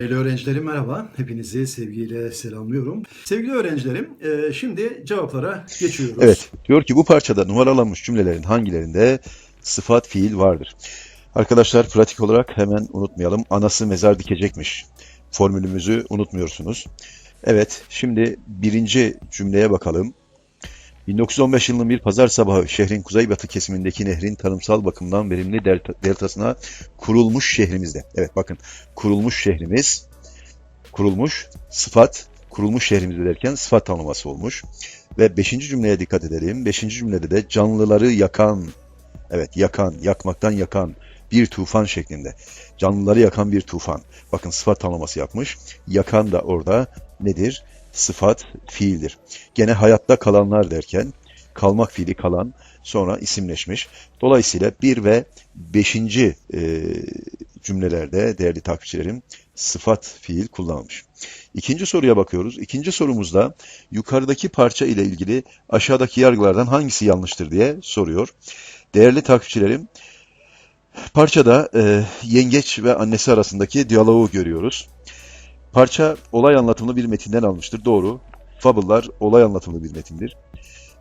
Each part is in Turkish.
Değerli öğrencilerim merhaba. Hepinizi sevgiyle selamlıyorum. Sevgili öğrencilerim, e, şimdi cevaplara geçiyoruz. Evet, diyor ki bu parçada numaralanmış cümlelerin hangilerinde sıfat fiil vardır? Arkadaşlar pratik olarak hemen unutmayalım. Anası mezar dikecekmiş. Formülümüzü unutmuyorsunuz. Evet, şimdi birinci cümleye bakalım. 1915 yılının bir pazar sabahı şehrin kuzeybatı kesimindeki nehrin tarımsal bakımdan verimli delta- deltasına kurulmuş şehrimizde. Evet bakın kurulmuş şehrimiz, kurulmuş sıfat, kurulmuş şehrimizde derken sıfat tanımlaması olmuş. Ve beşinci cümleye dikkat edelim. Beşinci cümlede de canlıları yakan, evet yakan, yakmaktan yakan bir tufan şeklinde. Canlıları yakan bir tufan. Bakın sıfat tanımlaması yapmış. Yakan da orada nedir? Sıfat fiildir. Gene hayatta kalanlar derken kalmak fiili kalan sonra isimleşmiş. Dolayısıyla bir ve beşinci e, cümlelerde değerli takipçilerim sıfat fiil kullanılmış. İkinci soruya bakıyoruz. İkinci sorumuzda yukarıdaki parça ile ilgili aşağıdaki yargılardan hangisi yanlıştır diye soruyor. Değerli takipçilerim, parçada e, yengeç ve annesi arasındaki diyaloğu görüyoruz. Parça olay anlatımlı bir metinden almıştır. Doğru. Fable'lar olay anlatımlı bir metindir.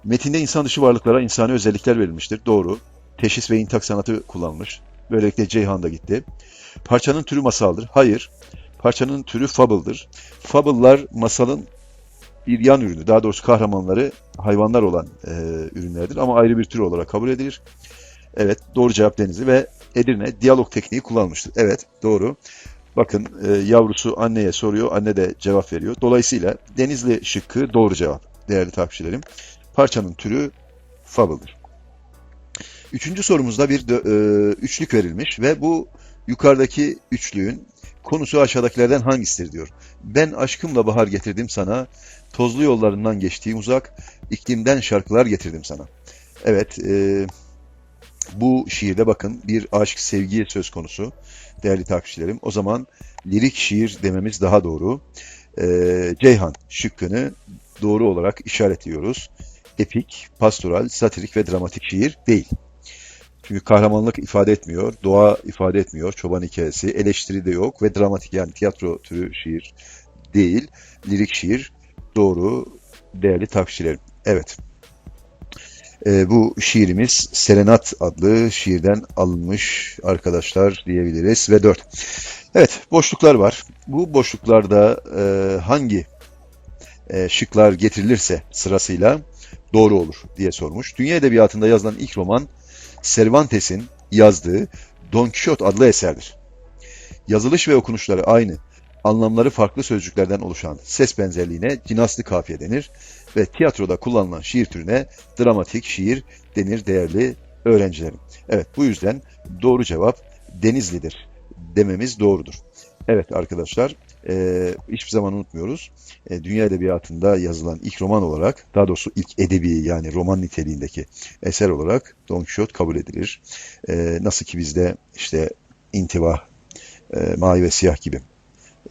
Metinde insan dışı varlıklara insani özellikler verilmiştir. Doğru. Teşhis ve intak sanatı kullanılmış. Böylelikle Ceyhan da gitti. Parçanın türü masaldır. Hayır. Parçanın türü fable'dır. Fable'lar masalın bir yan ürünü. Daha doğrusu kahramanları hayvanlar olan e, ürünlerdir ama ayrı bir tür olarak kabul edilir. Evet, doğru cevap Denizli ve Edirne diyalog tekniği kullanmıştır. Evet, doğru. Bakın e, yavrusu anneye soruyor, anne de cevap veriyor. Dolayısıyla Denizli şıkkı doğru cevap değerli takipçilerim. Parçanın türü fable'dır. Üçüncü sorumuzda bir e, üçlük verilmiş ve bu yukarıdaki üçlüğün konusu aşağıdakilerden hangisidir diyor. Ben aşkımla bahar getirdim sana, tozlu yollarından geçtiğim uzak, iklimden şarkılar getirdim sana. Evet, e, bu şiirde bakın bir aşk, sevgi söz konusu değerli takipçilerim. O zaman lirik şiir dememiz daha doğru. E, Ceyhan şıkkını doğru olarak işaretliyoruz. Epik, pastoral, satirik ve dramatik şiir değil. Çünkü kahramanlık ifade etmiyor, doğa ifade etmiyor, çoban hikayesi, eleştiri de yok ve dramatik yani tiyatro türü şiir değil. Lirik şiir doğru değerli takipçilerim. Evet. Ee, bu şiirimiz Serenat adlı şiirden alınmış arkadaşlar diyebiliriz. Ve 4. Evet boşluklar var. Bu boşluklarda e, hangi e, şıklar getirilirse sırasıyla doğru olur diye sormuş. Dünya Edebiyatı'nda yazılan ilk roman Cervantes'in yazdığı Don Quixote adlı eserdir. Yazılış ve okunuşları aynı, anlamları farklı sözcüklerden oluşan ses benzerliğine cinaslı kafiye denir ve tiyatroda kullanılan şiir türüne dramatik şiir denir değerli öğrencilerim. Evet bu yüzden doğru cevap Denizli'dir dememiz doğrudur. Evet arkadaşlar e, hiçbir zaman unutmuyoruz. E, dünya edebiyatında yazılan ilk roman olarak, daha doğrusu ilk edebi yani roman niteliğindeki eser olarak Don Quixote kabul edilir. E, nasıl ki bizde işte İntiba, e, Mavi ve Siyah gibi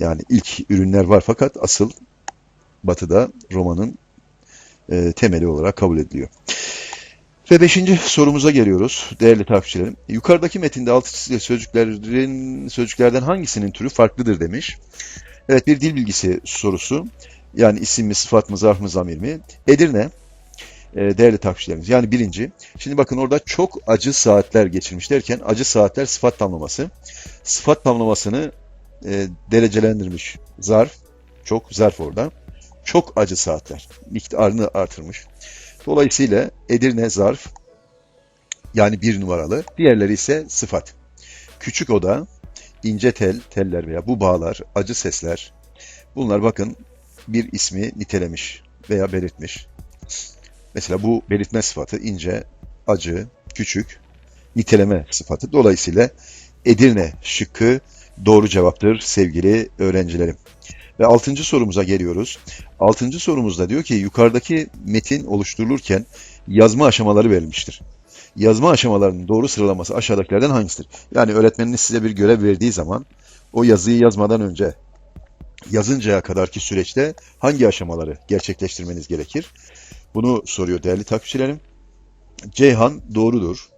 yani ilk ürünler var fakat asıl Batı'da romanın e, temeli olarak kabul ediliyor. Ve beşinci sorumuza geliyoruz değerli takipçilerim. Yukarıdaki metinde altı çizili sözcüklerin sözcüklerden hangisinin türü farklıdır demiş. Evet bir dil bilgisi sorusu. Yani isim mi, sıfat mı, zarf mı, zamir mi? Edirne e, değerli takipçilerimiz. Yani birinci. Şimdi bakın orada çok acı saatler geçirmiş derken acı saatler sıfat tamlaması. Sıfat tamlamasını e, derecelendirmiş. Zarf, çok zarf orada. Çok acı saatler. Miktarını artırmış. Dolayısıyla Edirne zarf yani bir numaralı. Diğerleri ise sıfat. Küçük oda, ince tel, teller veya bu bağlar, acı sesler. Bunlar bakın bir ismi nitelemiş veya belirtmiş. Mesela bu belirtme sıfatı ince, acı, küçük, niteleme sıfatı. Dolayısıyla Edirne şıkkı doğru cevaptır sevgili öğrencilerim. Ve altıncı sorumuza geliyoruz. Altıncı sorumuzda diyor ki yukarıdaki metin oluşturulurken yazma aşamaları verilmiştir. Yazma aşamalarının doğru sıralaması aşağıdakilerden hangisidir? Yani öğretmeniniz size bir görev verdiği zaman o yazıyı yazmadan önce yazıncaya kadarki süreçte hangi aşamaları gerçekleştirmeniz gerekir? Bunu soruyor değerli takipçilerim. Ceyhan doğrudur.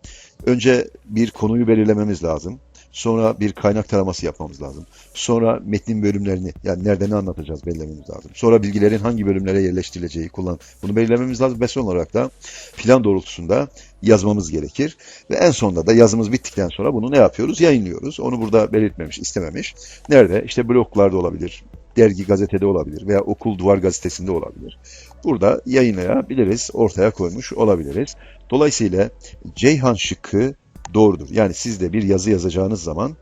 Önce bir konuyu belirlememiz lazım. Sonra bir kaynak taraması yapmamız lazım. Sonra metnin bölümlerini yani nerede ne anlatacağız belirlememiz lazım. Sonra bilgilerin hangi bölümlere yerleştirileceği kullan bunu belirlememiz lazım ve son olarak da plan doğrultusunda yazmamız gerekir. Ve en sonunda da yazımız bittikten sonra bunu ne yapıyoruz? Yayınlıyoruz. Onu burada belirtmemiş, istememiş. Nerede? İşte bloglarda olabilir, dergi gazetede olabilir veya okul duvar gazetesinde olabilir. Burada yayınlayabiliriz, ortaya koymuş olabiliriz. Dolayısıyla Ceyhan şıkkı doğrudur. Yani siz de bir yazı yazacağınız zaman,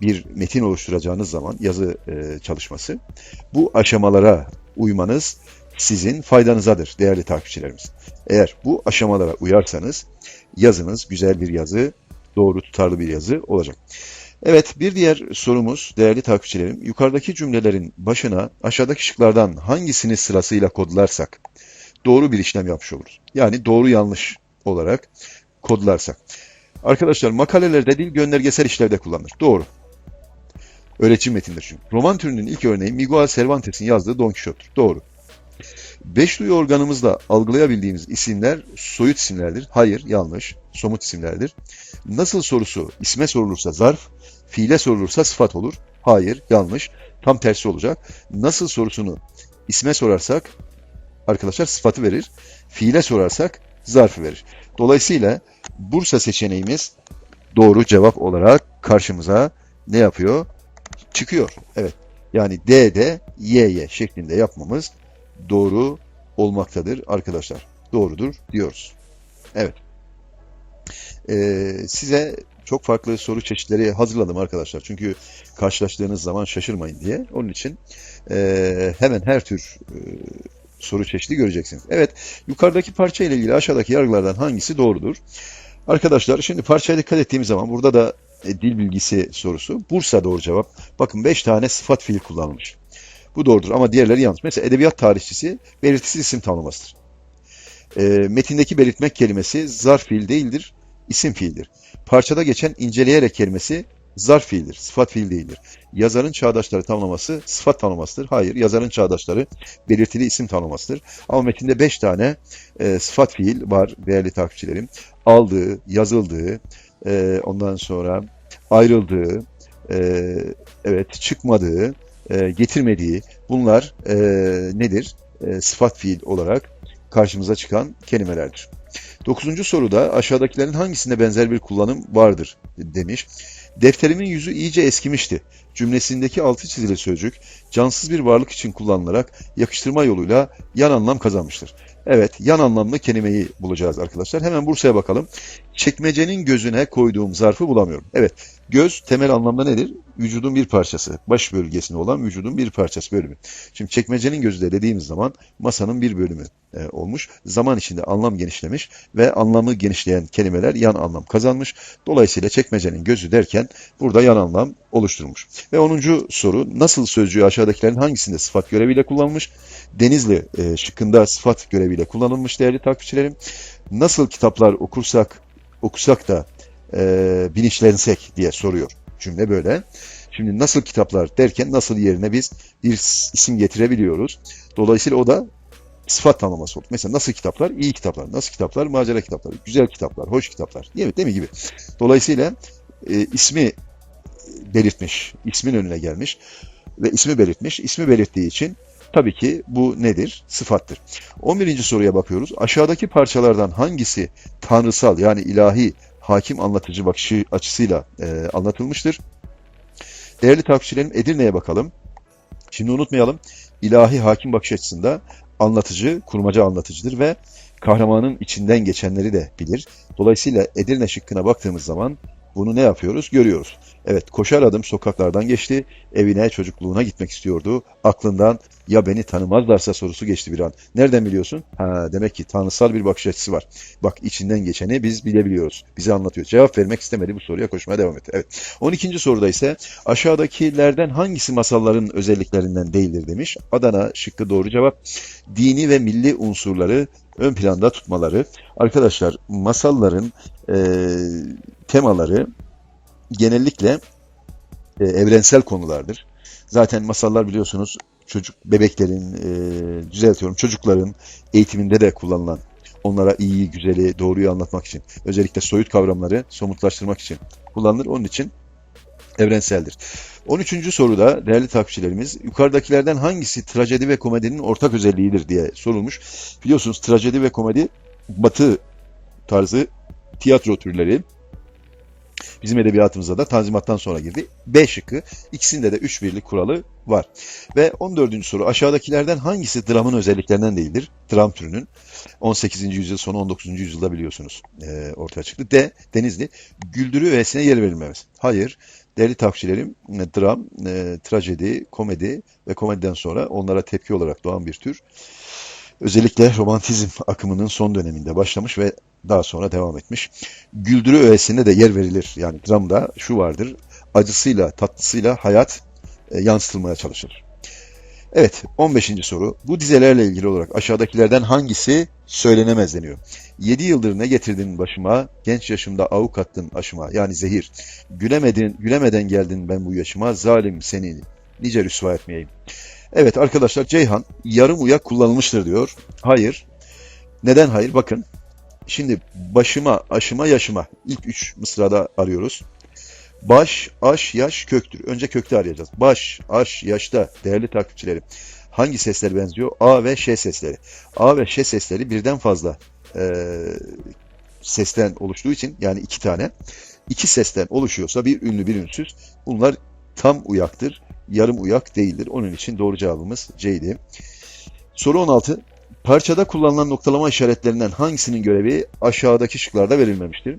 bir metin oluşturacağınız zaman yazı e, çalışması bu aşamalara uymanız sizin faydanızadır değerli takipçilerimiz. Eğer bu aşamalara uyarsanız yazınız güzel bir yazı, doğru tutarlı bir yazı olacak. Evet bir diğer sorumuz değerli takipçilerim. Yukarıdaki cümlelerin başına aşağıdaki şıklardan hangisini sırasıyla kodlarsak doğru bir işlem yapmış oluruz. Yani doğru yanlış olarak kodlarsak. Arkadaşlar makalelerde dil göndergesel işlevde kullanılır. Doğru. Öğretim metindir çünkü. Roman türünün ilk örneği Miguel Cervantes'in yazdığı Don Quixote'dur. Doğru. Beş duyu organımızla algılayabildiğimiz isimler soyut isimlerdir. Hayır, yanlış. Somut isimlerdir. Nasıl sorusu isme sorulursa zarf, fiile sorulursa sıfat olur. Hayır, yanlış. Tam tersi olacak. Nasıl sorusunu isme sorarsak arkadaşlar sıfatı verir. Fiile sorarsak zarfı verir. Dolayısıyla Bursa seçeneğimiz doğru cevap olarak karşımıza ne yapıyor? Çıkıyor. Evet. Yani D de Y Y şeklinde yapmamız doğru olmaktadır arkadaşlar. Doğrudur diyoruz. Evet. Ee, size çok farklı soru çeşitleri hazırladım arkadaşlar. Çünkü karşılaştığınız zaman şaşırmayın diye. Onun için e, hemen her tür e, soru çeşidi göreceksiniz. Evet, yukarıdaki parça ile ilgili aşağıdaki yargılardan hangisi doğrudur? Arkadaşlar şimdi parçaya dikkat ettiğimiz zaman burada da e, dil bilgisi sorusu. Bursa doğru cevap. Bakın 5 tane sıfat fiil kullanılmış. Bu doğrudur ama diğerleri yanlış. Mesela edebiyat tarihçisi belirtisiz isim tanımlamasıdır. E, metindeki belirtmek kelimesi zarf fiil değildir, isim fiildir. Parçada geçen inceleyerek kelimesi zarf fiildir, sıfat fiil değildir. Yazarın çağdaşları tamlaması sıfat tanımlamasıdır. Hayır, yazarın çağdaşları belirtili isim tanımlamasıdır. Ama metinde 5 tane e, sıfat fiil var değerli takipçilerim. Aldığı, yazıldığı, e, ondan sonra ayrıldığı, e, evet çıkmadığı, e, getirmediği bunlar e, nedir? E, sıfat fiil olarak karşımıza çıkan kelimelerdir. Dokuzuncu soruda aşağıdakilerin hangisinde benzer bir kullanım vardır demiş. Defterimin yüzü iyice eskimişti. Cümlesindeki altı çizili sözcük cansız bir varlık için kullanılarak yakıştırma yoluyla yan anlam kazanmıştır. Evet, yan anlamlı kelimeyi bulacağız arkadaşlar. Hemen Bursa'ya bakalım. Çekmecenin gözüne koyduğum zarfı bulamıyorum. Evet, göz temel anlamda nedir? Vücudun bir parçası. Baş bölgesinde olan vücudun bir parçası bölümü. Şimdi çekmecenin gözü de dediğimiz zaman masanın bir bölümü e, olmuş. Zaman içinde anlam genişlemiş ve anlamı genişleyen kelimeler yan anlam kazanmış. Dolayısıyla çekmecenin gözü derken burada yan anlam oluşturmuş. Ve 10. soru nasıl sözcüğü aşağıdakilerin hangisinde sıfat göreviyle kullanılmış? Denizli e, şıkkında sıfat göreviyle kullanılmış değerli takipçilerim. Nasıl kitaplar okursak okusak da e, bilinçlensek diye soruyor. Cümle böyle. Şimdi nasıl kitaplar derken nasıl yerine biz bir isim getirebiliyoruz. Dolayısıyla o da sıfat tanımlaması oldu. Mesela nasıl kitaplar? İyi kitaplar. Nasıl kitaplar? Macera kitapları. Güzel kitaplar. Hoş kitaplar. Değil mi? Değil mi gibi. Dolayısıyla e, ismi belirtmiş. ismin önüne gelmiş ve ismi belirtmiş. İsmi belirttiği için tabii ki bu nedir? Sıfattır. 11. soruya bakıyoruz. Aşağıdaki parçalardan hangisi tanrısal yani ilahi hakim anlatıcı bakışı açısıyla e, anlatılmıştır? Değerli takipçilerim Edirne'ye bakalım. Şimdi unutmayalım ilahi hakim bakış açısında anlatıcı, kurmaca anlatıcıdır ve kahramanın içinden geçenleri de bilir. Dolayısıyla Edirne şıkkına baktığımız zaman bunu ne yapıyoruz? Görüyoruz. Evet koşar adım sokaklardan geçti. Evine çocukluğuna gitmek istiyordu. Aklından ya beni tanımazlarsa sorusu geçti bir an. Nereden biliyorsun? Ha, demek ki tanrısal bir bakış açısı var. Bak içinden geçeni biz bilebiliyoruz. Bize anlatıyor. Cevap vermek istemedi bu soruya koşmaya devam etti. Evet. 12. soruda ise aşağıdakilerden hangisi masalların özelliklerinden değildir demiş. Adana şıkkı doğru cevap. Dini ve milli unsurları ön planda tutmaları. Arkadaşlar masalların e, temaları genellikle e, evrensel konulardır. Zaten masallar biliyorsunuz çocuk bebeklerin, e, düzeltiyorum çocukların eğitiminde de kullanılan onlara iyi, güzeli, doğruyu anlatmak için özellikle soyut kavramları somutlaştırmak için kullanılır. Onun için Evrenseldir. 13. soruda değerli takipçilerimiz yukarıdakilerden hangisi trajedi ve komedinin ortak özelliğidir diye sorulmuş. Biliyorsunuz trajedi ve komedi batı tarzı tiyatro türleri. Bizim edebiyatımıza da Tanzimat'tan sonra girdi. B şıkkı. İkisinde de 3 birlik kuralı var. Ve 14. soru aşağıdakilerden hangisi dramın özelliklerinden değildir? Dram türünün. 18. yüzyıl sonu 19. yüzyılda biliyorsunuz e, ortaya çıktı. D. Denizli. Güldürü öğesine yer verilmemesi. Hayır. Değerli takipçilerim, e, dram, e, trajedi, komedi ve komediden sonra onlara tepki olarak doğan bir tür. Özellikle romantizm akımının son döneminde başlamış ve daha sonra devam etmiş. Güldürü öğesine de yer verilir. Yani dramda şu vardır, acısıyla, tatlısıyla hayat e, yansıtılmaya çalışılır. Evet, 15. soru. Bu dizelerle ilgili olarak aşağıdakilerden hangisi söylenemez deniyor. 7 yıldır ne getirdin başıma, genç yaşımda avuk attın aşıma, yani zehir. Gülemedin, gülemeden geldin ben bu yaşıma, zalim seni nice rüsva etmeyeyim. Evet arkadaşlar Ceyhan yarım uyak kullanılmıştır diyor. Hayır. Neden hayır? Bakın. Şimdi başıma, aşıma, yaşıma. İlk üç mısrada arıyoruz. Baş, aş, yaş, köktür. Önce kökte arayacağız. Baş, aş, yaşta değerli takipçilerim. Hangi sesler benziyor? A ve Ş sesleri. A ve Ş sesleri birden fazla eee, sesten oluştuğu için yani iki tane. iki sesten oluşuyorsa bir ünlü bir ünsüz. Bunlar tam uyaktır. Yarım uyak değildir. Onun için doğru cevabımız C'ydi. Soru 16. Parçada kullanılan noktalama işaretlerinden hangisinin görevi aşağıdaki şıklarda verilmemiştir?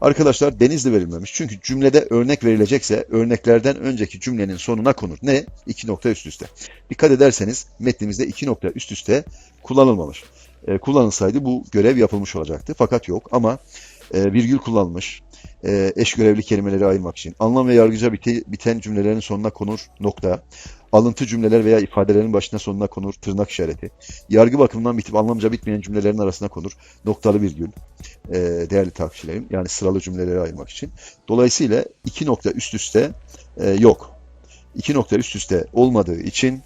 Arkadaşlar denizli verilmemiş. Çünkü cümlede örnek verilecekse örneklerden önceki cümlenin sonuna konur. Ne? İki nokta üst üste. Dikkat ederseniz metnimizde iki nokta üst üste kullanılmamış. E, kullanılsaydı bu görev yapılmış olacaktı. Fakat yok ama e, virgül kullanılmış. E, eş görevli kelimeleri ayırmak için. Anlam ve yargıca biti- biten cümlelerin sonuna konur nokta. Alıntı cümleler veya ifadelerin başına sonuna konur tırnak işareti. Yargı bakımından bitip anlamca bitmeyen cümlelerin arasına konur noktalı virgül. E, değerli takipçilerim. Yani sıralı cümleleri ayırmak için. Dolayısıyla iki nokta üst üste e, yok. İki nokta üst üste olmadığı için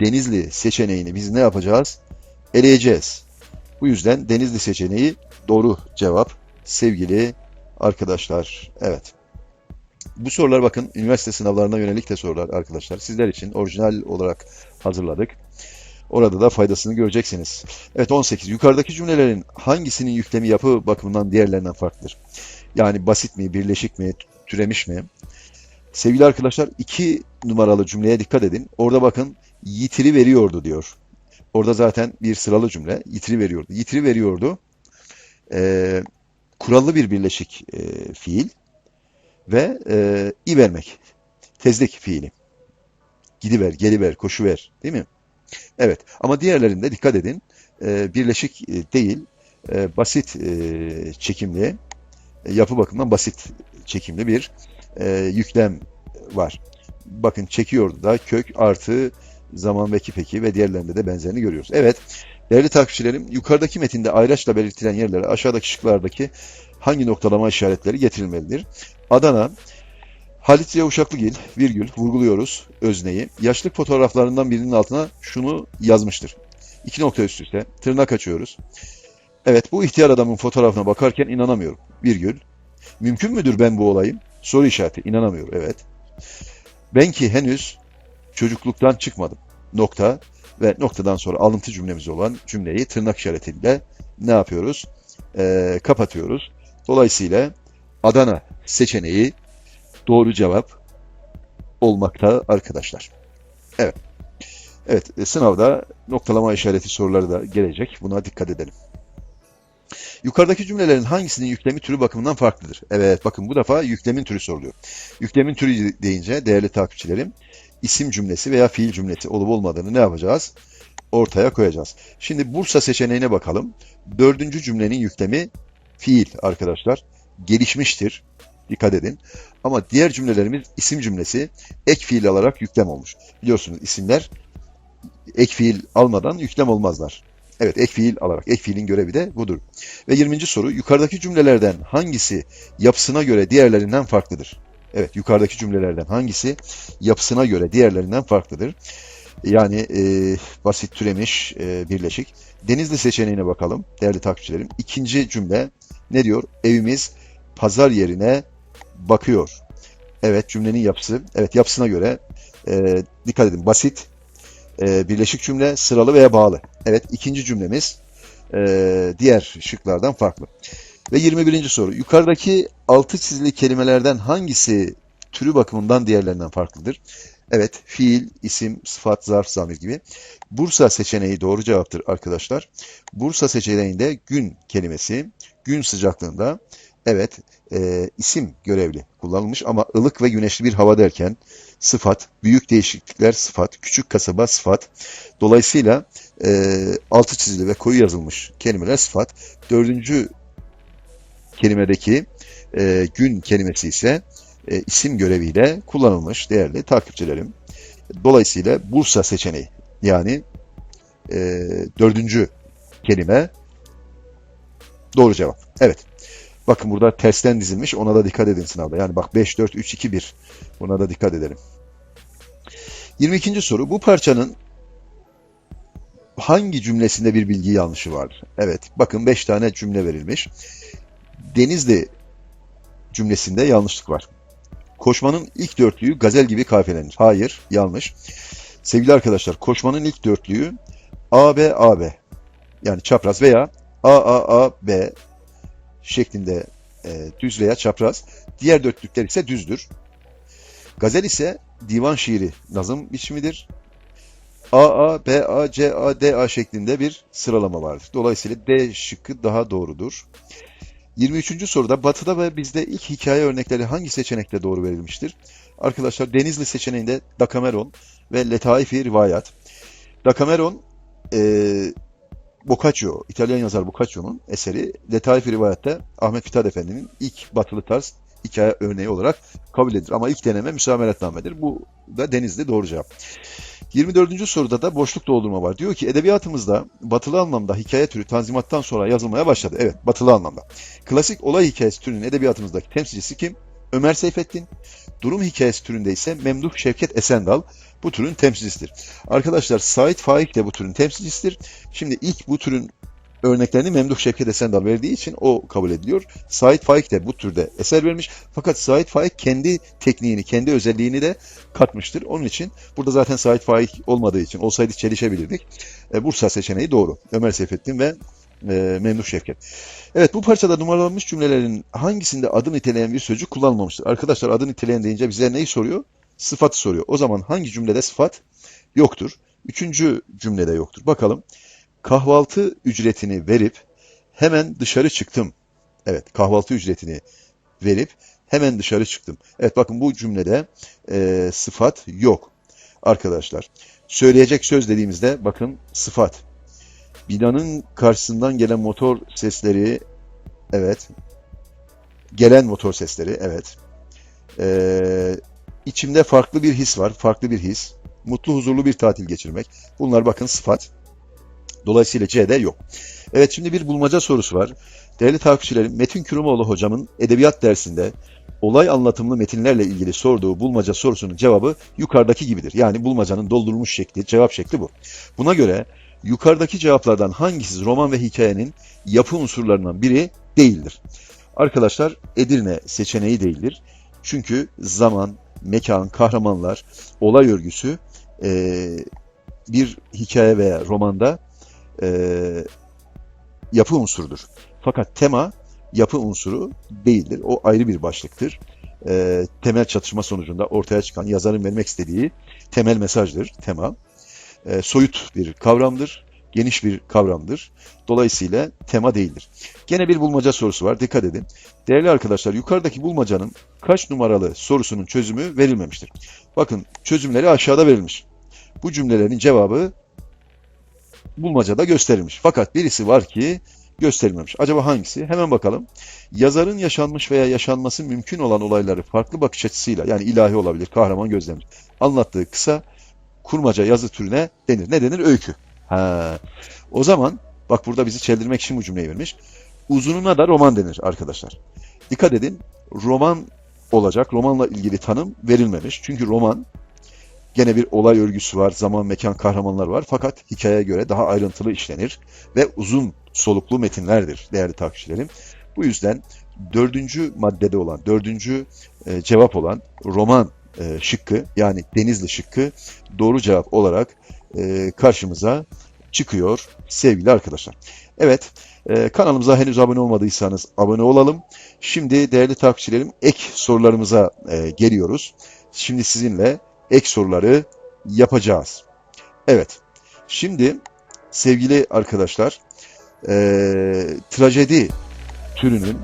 Denizli seçeneğini biz ne yapacağız? Eleyeceğiz. Bu yüzden Denizli seçeneği doğru cevap sevgili arkadaşlar. Evet. Bu sorular bakın üniversite sınavlarına yönelik de sorular arkadaşlar. Sizler için orijinal olarak hazırladık. Orada da faydasını göreceksiniz. Evet 18. Yukarıdaki cümlelerin hangisinin yüklemi yapı bakımından diğerlerinden farklıdır? Yani basit mi, birleşik mi, türemiş mi? Sevgili arkadaşlar iki numaralı cümleye dikkat edin. Orada bakın yitiri veriyordu diyor. Orada zaten bir sıralı cümle. Yitiri veriyordu. Yitiri veriyordu. Ee, kurallı bir birleşik e, fiil ve e, i vermek. Tezlik fiili. Gidiver, geliver, koşuver. Değil mi? Evet. Ama diğerlerinde dikkat edin. e, birleşik e, değil, e, basit e, çekimli, e, yapı bakımından basit çekimli bir e, yüklem var. Bakın çekiyordu da kök artı zaman ve peki ve diğerlerinde de benzerini görüyoruz. Evet, değerli takipçilerim, yukarıdaki metinde ayraçla belirtilen yerlere aşağıdaki şıklardaki hangi noktalama işaretleri getirilmelidir? Adana, Halit Ziya Uşaklıgil, virgül, vurguluyoruz özneyi. Yaşlık fotoğraflarından birinin altına şunu yazmıştır. İki nokta üst üste, tırnak açıyoruz. Evet, bu ihtiyar adamın fotoğrafına bakarken inanamıyorum, virgül. Mümkün müdür ben bu olayım? Soru işareti, inanamıyor, evet. Ben ki henüz çocukluktan çıkmadım. Nokta ve noktadan sonra alıntı cümlemiz olan cümleyi tırnak işaretiyle ne yapıyoruz? Ee, kapatıyoruz. Dolayısıyla Adana seçeneği doğru cevap olmakta arkadaşlar. Evet. Evet, e, sınavda noktalama işareti soruları da gelecek. Buna dikkat edelim. Yukarıdaki cümlelerin hangisinin yüklemi türü bakımından farklıdır? Evet, bakın bu defa yüklemin türü soruluyor. Yüklemin türü deyince değerli takipçilerim, isim cümlesi veya fiil cümlesi olup olmadığını ne yapacağız? Ortaya koyacağız. Şimdi Bursa seçeneğine bakalım. Dördüncü cümlenin yüklemi fiil arkadaşlar. Gelişmiştir. Dikkat edin. Ama diğer cümlelerimiz isim cümlesi ek fiil alarak yüklem olmuş. Biliyorsunuz isimler ek fiil almadan yüklem olmazlar. Evet ek fiil alarak. Ek fiilin görevi de budur. Ve 20. soru yukarıdaki cümlelerden hangisi yapısına göre diğerlerinden farklıdır? Evet yukarıdaki cümlelerden hangisi yapısına göre diğerlerinden farklıdır? Yani e, basit türemiş e, birleşik. Denizli seçeneğine bakalım değerli takipçilerim. İkinci cümle ne diyor? Evimiz pazar yerine bakıyor. Evet cümlenin yapısı. Evet yapısına göre e, dikkat edin. Basit, e, birleşik cümle, sıralı veya bağlı. Evet ikinci cümlemiz e, diğer şıklardan farklı. Ve 21. soru. Yukarıdaki altı çizili kelimelerden hangisi türü bakımından diğerlerinden farklıdır? Evet, fiil, isim, sıfat, zarf, zamir gibi. Bursa seçeneği doğru cevaptır arkadaşlar. Bursa seçeneğinde gün kelimesi, gün sıcaklığında evet e, isim görevli kullanılmış ama ılık ve güneşli bir hava derken sıfat, büyük değişiklikler sıfat, küçük kasaba sıfat. Dolayısıyla e, altı çizili ve koyu yazılmış kelimeler sıfat. Dördüncü kelimedeki e, gün kelimesi ise e, isim göreviyle kullanılmış değerli takipçilerim. Dolayısıyla Bursa seçeneği yani e, dördüncü kelime doğru cevap. Evet. Bakın burada tersten dizilmiş. Ona da dikkat edin sınavda. Yani bak 5, 4, 3, 2, 1. Buna da dikkat edelim. 22. soru. Bu parçanın hangi cümlesinde bir bilgi yanlışı vardır? Evet. Bakın 5 tane cümle verilmiş. Denizli cümlesinde yanlışlık var. Koşmanın ilk dörtlüğü gazel gibi kafelenir. Hayır, yanlış. Sevgili arkadaşlar, koşmanın ilk dörtlüğü AB AB yani çapraz veya AAA B şeklinde e, düz veya çapraz. Diğer dörtlükler ise düzdür. Gazel ise divan şiiri nazım biçimidir. AA, BA, CA, DA şeklinde bir sıralama vardır. Dolayısıyla D şıkkı daha doğrudur. 23. soruda Batı'da ve bizde ilk hikaye örnekleri hangi seçenekte doğru verilmiştir? Arkadaşlar Denizli seçeneğinde Decameron ve Letaifi Rivayat. Decameron e, Boccaccio, İtalyan yazar Boccaccio'nun eseri Letaifi Rivayat'ta Ahmet Mithat Efendi'nin ilk batılı tarz hikaye örneği olarak kabul edilir. Ama ilk deneme müsameretnamedir. Bu da Denizli doğru cevap. 24. soruda da boşluk doldurma var. Diyor ki edebiyatımızda batılı anlamda hikaye türü tanzimattan sonra yazılmaya başladı. Evet batılı anlamda. Klasik olay hikayesi türünün edebiyatımızdaki temsilcisi kim? Ömer Seyfettin. Durum hikayesi türünde ise Memduh Şevket Esendal bu türün temsilcisidir. Arkadaşlar Sait Faik de bu türün temsilcisidir. Şimdi ilk bu türün örneklerini Memduh Şevket Esendal verdiği için o kabul ediliyor. Sait Faik de bu türde eser vermiş. Fakat Sait Faik kendi tekniğini, kendi özelliğini de katmıştır. Onun için burada zaten Sait Faik olmadığı için olsaydı çelişebilirdik. E, Bursa seçeneği doğru. Ömer Seyfettin ve e, Memduh Şevket. Evet bu parçada numaralanmış cümlelerin hangisinde adı niteleyen bir sözcük kullanılmamıştır? Arkadaşlar adı niteleyen deyince bize neyi soruyor? Sıfatı soruyor. O zaman hangi cümlede sıfat yoktur? Üçüncü cümlede yoktur. Bakalım. Kahvaltı ücretini verip hemen dışarı çıktım. Evet kahvaltı ücretini verip hemen dışarı çıktım. Evet bakın bu cümlede e, sıfat yok. Arkadaşlar söyleyecek söz dediğimizde bakın sıfat. Binanın karşısından gelen motor sesleri evet. Gelen motor sesleri evet. Ee, içimde farklı bir his var. Farklı bir his. Mutlu huzurlu bir tatil geçirmek. Bunlar bakın sıfat. Dolayısıyla C'de yok. Evet şimdi bir bulmaca sorusu var. Değerli takipçilerim Metin Kürümoğlu hocamın edebiyat dersinde olay anlatımlı metinlerle ilgili sorduğu bulmaca sorusunun cevabı yukarıdaki gibidir. Yani bulmacanın doldurulmuş şekli, cevap şekli bu. Buna göre yukarıdaki cevaplardan hangisi roman ve hikayenin yapı unsurlarından biri değildir? Arkadaşlar Edirne seçeneği değildir. Çünkü zaman, mekan, kahramanlar, olay örgüsü eee, bir hikaye veya romanda eee, yapı unsurudur. Fakat tema yapı unsuru değildir. O ayrı bir başlıktır. Eee, temel çatışma sonucunda ortaya çıkan yazarın vermek istediği temel mesajdır tema. Eee, soyut bir kavramdır, geniş bir kavramdır. Dolayısıyla tema değildir. Gene bir bulmaca sorusu var. Dikkat edin. Değerli arkadaşlar yukarıdaki bulmacanın kaç numaralı sorusunun çözümü verilmemiştir. Bakın çözümleri aşağıda verilmiş. Bu cümlelerin cevabı bulmacada gösterilmiş. Fakat birisi var ki gösterilmemiş. Acaba hangisi? Hemen bakalım. Yazarın yaşanmış veya yaşanması mümkün olan olayları farklı bakış açısıyla yani ilahi olabilir, kahraman gözlemci anlattığı kısa kurmaca yazı türüne denir. Ne denir? Öykü. Ha. O zaman bak burada bizi çeldirmek için bu cümleyi vermiş. Uzununa da roman denir arkadaşlar. Dikkat edin. Roman olacak. Romanla ilgili tanım verilmemiş. Çünkü roman gene bir olay örgüsü var. Zaman, mekan, kahramanlar var. Fakat hikayeye göre daha ayrıntılı işlenir ve uzun soluklu metinlerdir değerli takipçilerim. Bu yüzden dördüncü maddede olan, dördüncü e, cevap olan roman e, şıkkı yani Denizli şıkkı doğru cevap olarak e, karşımıza çıkıyor sevgili arkadaşlar. Evet e, kanalımıza henüz abone olmadıysanız abone olalım. Şimdi değerli takipçilerim ek sorularımıza geliyoruz. Şimdi sizinle ek soruları yapacağız. Evet şimdi sevgili arkadaşlar e, trajedi türünün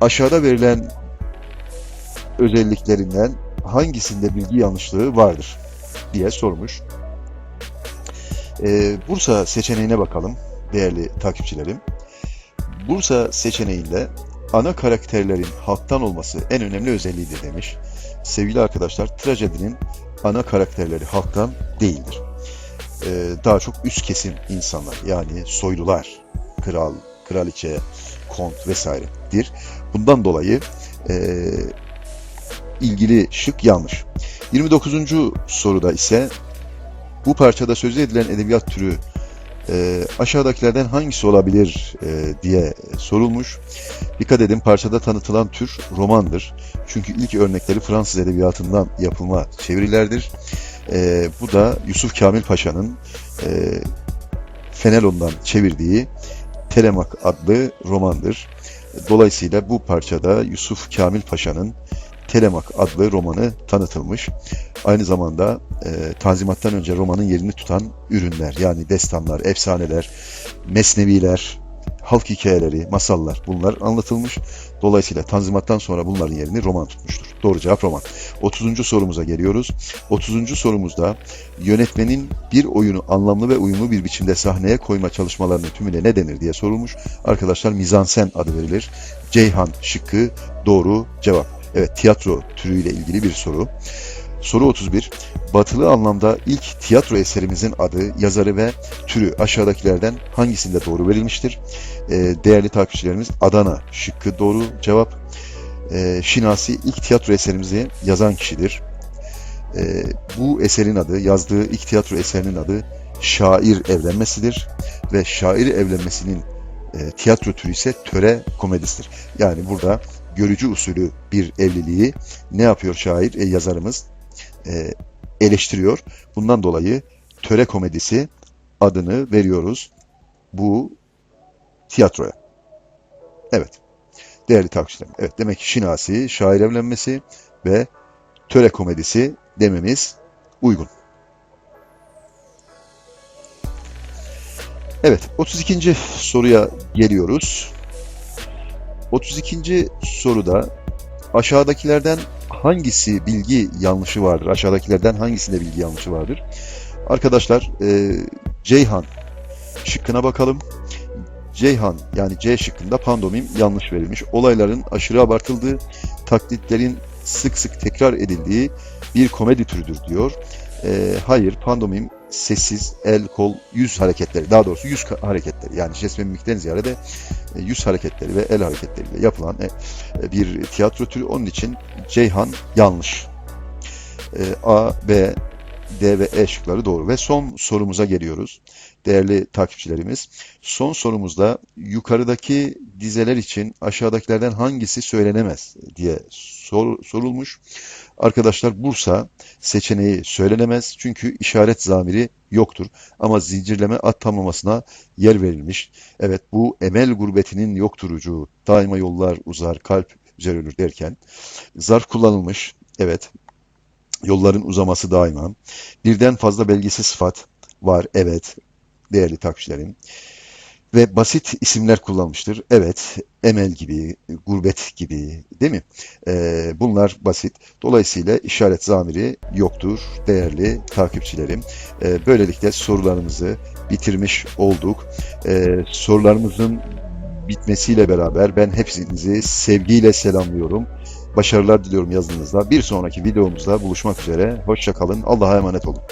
aşağıda verilen özelliklerinden hangisinde bilgi yanlışlığı vardır diye sormuş. Ee, Bursa seçeneğine bakalım değerli takipçilerim. Bursa seçeneğinde ana karakterlerin halktan olması en önemli özelliğidir demiş. Sevgili arkadaşlar, trajedinin ana karakterleri halktan değildir. Ee, daha çok üst kesim insanlar yani soylular, kral, kraliçe, kont vesairedir. Bundan dolayı e, ilgili şık yanlış. 29. soruda ise bu parçada söz edilen edebiyat türü e, aşağıdakilerden hangisi olabilir e, diye sorulmuş. Dikkat edin parçada tanıtılan tür romandır. Çünkü ilk örnekleri Fransız edebiyatından yapılma çevirilerdir. E, bu da Yusuf Kamil Paşa'nın e, Fenelon'dan çevirdiği Telemak adlı romandır. Dolayısıyla bu parçada Yusuf Kamil Paşa'nın Telemak adlı romanı tanıtılmış. Aynı zamanda e, Tanzimat'tan önce romanın yerini tutan ürünler yani destanlar, efsaneler, mesneviler, halk hikayeleri, masallar bunlar anlatılmış. Dolayısıyla Tanzimat'tan sonra bunların yerini roman tutmuştur. Doğru cevap roman. 30. sorumuza geliyoruz. 30. sorumuzda yönetmenin bir oyunu anlamlı ve uyumlu bir biçimde sahneye koyma çalışmalarının tümüne ne denir diye sorulmuş. Arkadaşlar mizansen adı verilir. Ceyhan şıkkı doğru cevap. Evet tiyatro türüyle ilgili bir soru. Soru 31. Batılı anlamda ilk tiyatro eserimizin adı, yazarı ve türü aşağıdakilerden hangisinde doğru verilmiştir? Ee, değerli takipçilerimiz Adana şıkkı doğru cevap. Ee, Şinasi ilk tiyatro eserimizi yazan kişidir. Ee, bu eserin adı, yazdığı ilk tiyatro eserinin adı Şair Evlenmesidir. Ve şair evlenmesinin e, tiyatro türü ise töre komedisidir. Yani burada görücü usulü bir evliliği ne yapıyor şair, e, yazarımız? E, eleştiriyor. Bundan dolayı töre komedisi adını veriyoruz bu tiyatroya. Evet. Değerli takipçilerim. Evet demek ki Şinasi, şair evlenmesi ve töre komedisi dememiz uygun. Evet, 32. soruya geliyoruz. 32. soruda aşağıdakilerden hangisi bilgi yanlışı vardır? Aşağıdakilerden hangisinde bilgi yanlışı vardır? Arkadaşlar, e, Ceyhan şıkkına bakalım. Ceyhan yani C şıkkında pandomim yanlış verilmiş. Olayların aşırı abartıldığı, taklitlerin sık sık tekrar edildiği bir komedi türüdür diyor. E, hayır, pandomim sessiz, el, kol, yüz hareketleri, daha doğrusu yüz hareketleri yani ve mimikten ziyade de e, yüz hareketleri ve el hareketleriyle yapılan e, bir tiyatro türü. Onun için Ceyhan yanlış. E, A, B, D ve E şıkları doğru. Ve son sorumuza geliyoruz. Değerli takipçilerimiz. Son sorumuzda yukarıdaki dizeler için aşağıdakilerden hangisi söylenemez diye sor, sorulmuş. Arkadaşlar Bursa seçeneği söylenemez çünkü işaret zamiri yoktur. Ama zincirleme at tamlamasına yer verilmiş. Evet bu emel gurbetinin yokturucu daima yollar uzar kalp üzere ölür derken zarf kullanılmış. Evet yolların uzaması daima. Birden fazla belgesi sıfat var. Evet değerli takipçilerim. Ve basit isimler kullanmıştır. Evet, emel gibi, gurbet gibi değil mi? Ee, bunlar basit. Dolayısıyla işaret zamiri yoktur değerli takipçilerim. Ee, böylelikle sorularımızı bitirmiş olduk. Ee, sorularımızın bitmesiyle beraber ben hepinizi sevgiyle selamlıyorum. Başarılar diliyorum yazınızda. Bir sonraki videomuzda buluşmak üzere. Hoşçakalın. Allah'a emanet olun.